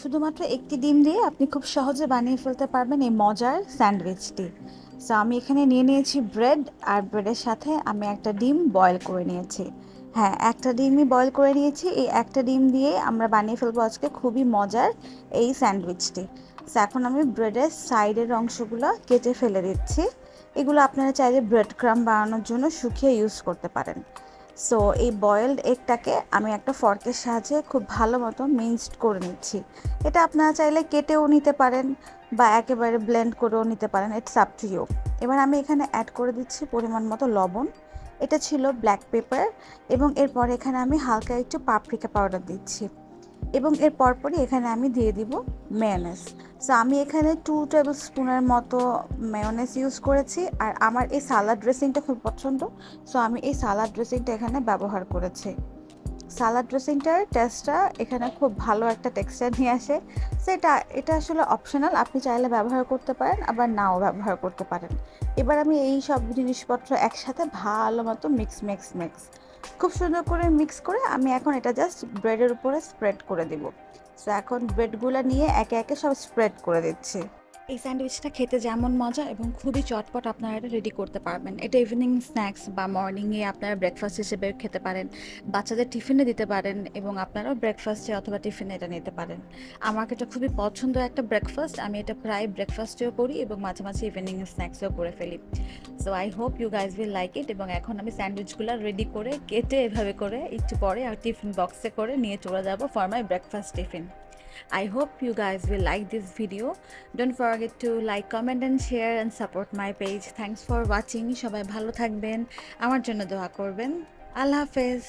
শুধুমাত্র একটি ডিম দিয়ে আপনি খুব সহজে বানিয়ে ফেলতে পারবেন এই মজার স্যান্ডউইচটি। সো আমি এখানে নিয়ে নিয়েছি ব্রেড আর ব্রেডের সাথে আমি একটা ডিম বয়েল করে নিয়েছি। হ্যাঁ একটা ডিমই বয়েল করে নিয়েছি। এই একটা ডিম দিয়ে আমরা বানিয়ে ফেলব আজকে খুবই মজার এই স্যান্ডউইচটি। সো এখন আমি ব্রেডের সাইডের অংশগুলো কেটে ফেলে দিচ্ছি। এগুলো আপনারা চাইলে ব্রেড ক্রাম বানানোর জন্য শুকিয়ে ইউজ করতে পারেন। সো এই বয়েলড এগটাকে আমি একটা ফর্কের সাহায্যে খুব ভালো মতো মিক্সড করে নিচ্ছি। এটা আপনারা চাইলে কেটেও নিতে পারেন বা একেবারে ব্লেন্ড করেও নিতে পারেন ইটস আপ টু ইউ এবার আমি এখানে অ্যাড করে দিচ্ছি পরিমাণ মতো লবণ। এটা ছিল ব্ল্যাক পেপার এবং এরপর এখানে আমি হালকা একটু পাপরিকা পাউডার দিচ্ছি। এবং এর পরপরই এখানে আমি দিয়ে দিব মেয়নেস সো আমি এখানে টু টেবিল স্পুনের মতো মেয়নেস ইউজ করেছি, আর আমার এই সালাড ড্রেসিংটা খুব পছন্দ। সো আমি এই সালাড ড্রেসিংটা এখানে ব্যবহার করেছি। সালাড ড্রেসিংটার টেস্টটা এখানে খুব ভালো একটা টেক্সচার নিয়ে আসে। সেটা, এটা আসলে অপশনাল আপনি চাইলে ব্যবহার করতে পারেন, আবার নাও ব্যবহার করতে পারেন। এবার আমি এই সব জিনিসপত্র একসাথে ভালো মতো মিক্স মিক্স মিক্স খুব সুন্দর করে মিক্স করে আমি এখন এটা জাস্ট ব্রেডের উপরে স্প্রেড করে দিব। সো এখন ব্রেডগুলো নিয়ে একে একে সব স্প্রেড করে দিচ্ছি। এই স্যান্ডউইচটা খেতে যেমন মজা এবং খুবই চটপট আপনারা এটা রেডি করতে পারবেন। এটা ইভিনিং স্ন্যাক্স বা মর্নিংয়ে আপনারা ব্রেকফাস্ট হিসেবে খেতে পারেন, বাচ্চাদের টিফিনে দিতে পারেন এবং আপনারাও ব্রেকফাস্টে অথবা টিফিনে এটা নিতে পারেন। আমার এটা খুবই পছন্দ একটা ব্রেকফাস্ট আমি এটা প্রায় ব্রেকফাস্টেও করি এবং মাঝে মাঝে ইভিনিং স্ন্যাক্সেও করে ফেলি। So I hope you guys will like it এবং এখন আমি স্যান্ডউইচগুলো রেডি করে, কেটে এভাবে করে একটু পরে আর টিফিন বক্সে করে নিয়ে চলে যাব for my breakfast tiffin I hope you guys will like this video. Don't forget to like, comment and share and support my page. Thanks for watching. সবাই ভালো থাকবেন আমার জন্য দোয়া করবেন আল্লাহ হাফেজ